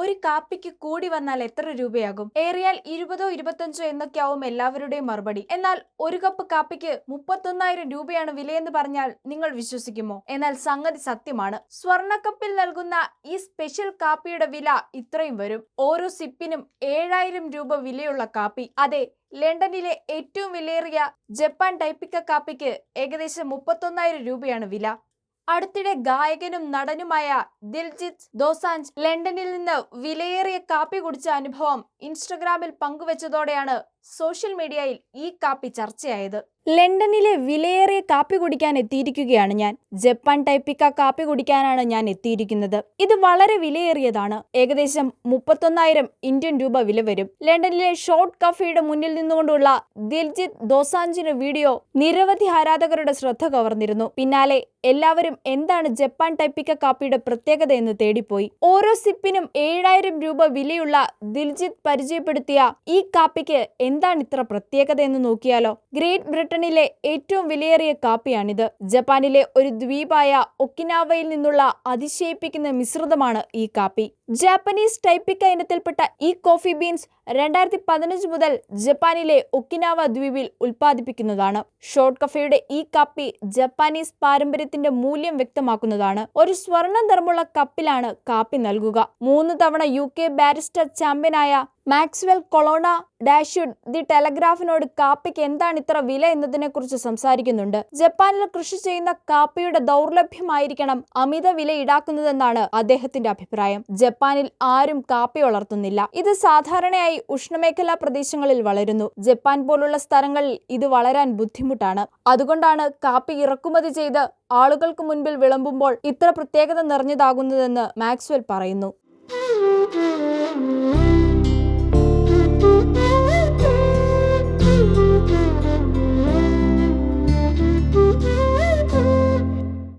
ഒരു കാപ്പിക്ക് കൂടി വന്നാൽ എത്ര രൂപയാകും? ഏറിയാൽ ഇരുപതോ ഇരുപത്തഞ്ചോ എന്നൊക്കെയാവും എല്ലാവരുടെയും മറുപടി. എന്നാൽ ഒരു കപ്പ് കാപ്പിക്ക് മുപ്പത്തൊന്നായിരം രൂപയാണ് വിലയെന്ന് പറഞ്ഞാൽ നിങ്ങൾ വിശ്വസിക്കുമോ? എന്നാൽ സംഗതി സത്യമാണ്. സ്വർണക്കപ്പിൽ നൽകുന്ന ഈ സ്പെഷ്യൽ കാപ്പിയുടെ വില ഇത്രയും വരും. ഓരോ സിപ്പിനും ഏഴായിരം രൂപ വിലയുള്ള കാപ്പി. അതെ ലണ്ടനിലെ ഏറ്റവും വിലയേറിയ ജപ്പാൻ ടൈപ്പിക്ക കാപ്പിക്ക് ഏകദേശം മുപ്പത്തൊന്നായിരം രൂപയാണ് വില. അടുത്തിടെ ഗായകനും നടനുമായ ദിൽജിത് ദോസാഞ്ച് ലണ്ടനിൽ നിന്ന് വിലയേറിയ കാപ്പി കുടിച്ച അനുഭവം ഇൻസ്റ്റഗ്രാമിൽ പങ്കുവച്ചതോടെയാണ് സോഷ്യൽ മീഡിയയിൽ ഈ കാപ്പി ചർച്ചയായത്. ലണ്ടനിലെ വിലയേറിയ കാപ്പി കുടിക്കാൻ എത്തിയിരിക്കുകയാണ് ഞാൻ. ജപ്പാൻ ടൈപ്പിക്ക കാപ്പി കുടിക്കാനാണ് ഞാൻ എത്തിയിരിക്കുന്നത്. ഇത് വളരെ വിലയേറിയതാണ്. ഏകദേശം മുപ്പത്തൊന്നായിരം ഇന്ത്യൻ രൂപ വില വരും. ലണ്ടനിലെ ഷോർട്ട് കഫേയുടെ മുന്നിൽ നിന്നുകൊണ്ടുള്ള ദിൽജിത് ദോസാഞ്ചിന് വീഡിയോ നിരവധി ആരാധകരുടെ ശ്രദ്ധ കവർന്നിരുന്നു. പിന്നാലെ എല്ലാവരും എന്താണ് ജപ്പാൻ ടൈപ്പിക്ക കാപ്പിയുടെ പ്രത്യേകത എന്ന് തേടിപ്പോയി. ഓരോ സിപ്പിനും ഏഴായിരം രൂപ വിലയുള്ള ദിൽജിത് പരിചയപ്പെടുത്തിയ ഈ കാപ്പിക്ക് എന്താണ് ഇത്ര പ്രത്യേകത എന്ന് നോക്കിയാലോ? ഗ്രേറ്റ് ബ്രിട്ടനിലെ ഏറ്റവും വിലയേറിയ കാപ്പിയാണിത്. ജപ്പാനിലെ ഒരു ദ്വീപായ ഒക്കിനാവയിൽ നിന്നുള്ള അതിശയിപ്പിക്കുന്ന മിശ്രിതമാണ് ഈ കാപ്പി. ജാപ്പനീസ് ടൈപ്പിക്ക ഇനത്തിൽപ്പെട്ട ഈ കോഫി ബീൻസ് രണ്ടായിരത്തി പതിനഞ്ച് മുതൽ ജപ്പാനിലെ ഒക്കിനാവ ദ്വീപിൽ ഉൽപ്പാദിപ്പിക്കുന്നതാണ്. ഷോർട്ട് കഫയുടെ ഈ കാപ്പി ജപ്പാനീസ് പാരമ്പര്യത്തിന്റെ മൂല്യം വ്യക്തമാക്കുന്നതാണ്. ഒരു സ്വർണ നിറമുള്ള കപ്പിലാണ് കാപ്പി നൽകുക. മൂന്ന് തവണ യു കെ ബാരിസ്റ്റർ ചാമ്പ്യനായ മാക്സ്വെൽ കൊളോണ ഡാഷ്യൂഡ് ദി ടെലഗ്രാഫിനോട് കാപ്പിക്ക് എന്താണ് ഇത്ര വില എന്നതിനെക്കുറിച്ച് സംസാരിക്കുന്നുണ്ട്. ജപ്പാനിൽ കൃഷി ചെയ്യുന്ന കാപ്പിയുടെ ദൗർലഭ്യമായിരിക്കണം അമിത വില ഈടാക്കുന്നതെന്നാണ് അദ്ദേഹത്തിന്റെ അഭിപ്രായം. ജപ്പാനിൽ ആരും കാപ്പി വളർത്തുന്നില്ല. ഇത് സാധാരണയായി ഉഷ്ണമേഖലാ പ്രദേശങ്ങളിൽ വളരുന്നു. ജപ്പാൻ പോലുള്ള സ്ഥലങ്ങളിൽ ഇത് വളരാൻ ബുദ്ധിമുട്ടാണ്. അതുകൊണ്ടാണ് കാപ്പി ഇറക്കുമതി ചെയ്ത് ആളുകൾക്ക് മുൻപിൽ വിളമ്പുമ്പോൾ ഇത്ര പ്രത്യേകത നിറഞ്ഞതാകുന്നതെന്ന് മാക്സ്വെൽ പറയുന്നു.